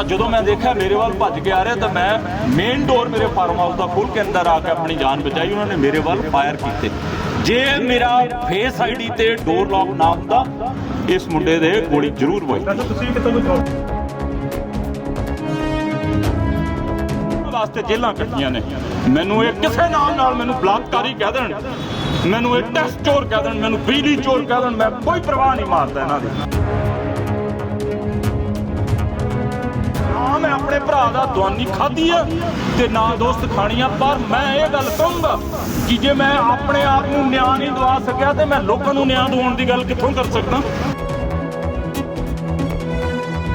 ਤਾਂ ਜਦੋਂ ਮੈਂ ਦੇਖਿਆ ਮੇਰੇ ਵੱਲ ਭੱਜ ਕੇ ਆ ਰਿਹਾ ਤਾਂ ਮੈਂ ਮੇਨ ਡੋਰ ਮੇਰੇ ਫਾਰਮ ਹਾਊਸ ਦਾ ਖੋਲ ਕੇ ਅੰਦਰ ਆ ਕੇ ਆਪਣੀ ਜਾਨ ਬਚਾਈ, ਉਹਨਾਂ ਨੇ ਮੇਰੇ ਵੱਲ ਫਾਇਰ ਕੀਤੇ। ਜੇ ਮੇਰਾ ਫੇਸ ਆਈਡੀ ਤੇ ਡੋਰ ਲੌਕ ਨਾ ਹੁੰਦਾ, ਇਸ ਮੁੰਡੇ ਦੇ ਗੋਲੀ ਜ਼ਰੂਰ ਵੱਜਦੀ ਤੁਸੀਂ ਕਿਤੋਂ ਵਾਸਤੇ ਜੇਲਾਂ ਕੱਟੀਆਂ ਨੇ। ਮੈਨੂੰ ਇਹ ਕਿਸੇ ਨਾਮ ਨਾਲ ਮੈਨੂੰ ਬਲਾਤਕਾਰੀ ਕਹਿ ਦੇਣ। ਮੈਨੂੰ ਇਹ ਟੈਸਟ ਚੋਰ ਕਹਿ ਦੇਣ, ਮੈਨੂੰ ਬਿਜਲੀ ਚੋਰ ਕਹਿ ਦੇਣ, ਮੈਂ ਕੋਈ ਪਰਵਾਹ ਨਹੀਂ ਮਾਰਦਾ ਇਹਨਾਂ ਦੀ। ਭਰਾ ਦਾ ਦਵਾਨੀ ਖਾਧੀ ਆ ਤੇ ਨਾ ਦੋਸਤ ਖਾਣੀ ਪਰ ਮੈਂ ਇਹ ਗੱਲ ਕਹੂੰਗਾ ਕਿ ਜੇ ਮੈਂ ਆਪਣੇ ਆਪ ਨੂੰ ਨਿਆਂ ਨਹੀਂ ਦਵਾ ਸਕਿਆ ਤੇ ਮੈਂ ਲੋਕਾਂ ਨੂੰ ਨਿਆਂ ਦਿਵਾਉਣ ਦੀ ਗੱਲ ਕਿੱਥੋਂ ਕਰ ਸਕਦਾ?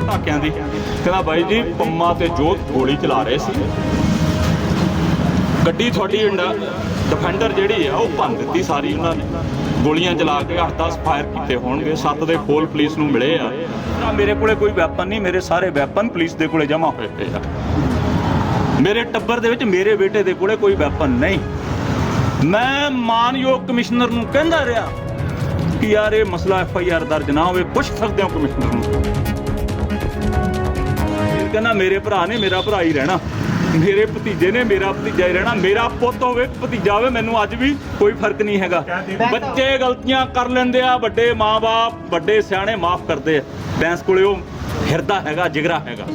ਧਾਕਿਆਂ ਦੀ। ਕਹਿੰਦਾ, ਬਾਈ ਜੀ, ਪੰਮਾ ਤੇ ਜੋਤ ਗੋਲੀ ਚਲਾ ਰਹੇ ਸੀ। ਗੱਡੀ ਤੁਹਾਡੀ ਡਿਫੈਂਡਰ ਜਿਹੜੀ ਆ, ਉਹ ਭੰਨ ਦਿੱਤੀ ਸਾਰੀ ਉਹਨਾਂ ਨੇ। ਗੋਲੀਆਂ ਚਲਾ ਕੇ 8-10 ਫਾਇਰ ਕੀਤੇ ਹੋਣਗੇ। ਸੱਤ ਦੇ ਖੋਲ ਪੁਲਿਸ ਨੂੰ ਮਿਲੇ ਆ। ਨਾ ਮੇਰੇ ਕੋਲੇ ਕੋਈ ਵੈਪਨ ਨਹੀਂ, ਮੇਰੇ ਸਾਰੇ ਵੈਪਨ ਪੁਲਿਸ ਦੇ ਕੋਲੇ ਜਮ੍ਹਾਂ ਹੋਏ ਪਏ ਆ। ਮੇਰੇ ਟੱਬਰ ਦੇ ਵਿੱਚ ਮੇਰੇ ਬੇਟੇ ਦੇ ਕੋਲੇ ਕੋਈ ਵੈਪਨ ਨਹੀਂ। ਮੈਂ ਮਾਨਯੋਗ ਕਮਿਸ਼ਨਰ ਨੂੰ ਕਹਿੰਦਾ ਰਿਹਾ ਕਿ ਯਾਰ ਇਹ ਮਸਲਾ ਐਫ ਆਈ ਆਰ ਦਰਜ ਨਾ ਹੋਵੇ, ਪੁੱਛ ਸਕਦੇ ਹੋ ਕਮਿਸ਼ਨਰ ਨੂੰ। ਕਹਿੰਦਾ ਮੇਰੇ ਭਰਾ ਨੇ ਮੇਰਾ ਭਰਾ ਹੀ ਰਹਿਣਾ। ਮੇਰੇ ਭਤੀਜੇ ਨੇ ਮੇਰਾ ਭਤੀਜਾ ਹੀ ਰਹਿਣਾ ਮੇਰਾ ਪੁੱਤ ਹੋਵੇ ਭਤੀਜਾ ਹੋਵੇ ਮੈਨੂੰ ਅੱਜ ਵੀ ਕੋਈ ਫ਼ਰਕ ਨਹੀਂ ਹੈਗਾ। ਬੱਚੇ ਗਲਤੀਆਂ ਕਰ ਲੈਂਦੇ ਆ ਵੱਡੇ ਮਾਪੇ ਵੱਡੇ ਸਿਆਣੇ ਮਾਫ ਕਰਦੇ ਆ। ਬੈਂਸ ਕੋਲੇ ਉਹ ਹਿਰਦਾ ਹੈਗਾ ਜਿਗਰਾ ਹੈਗਾ।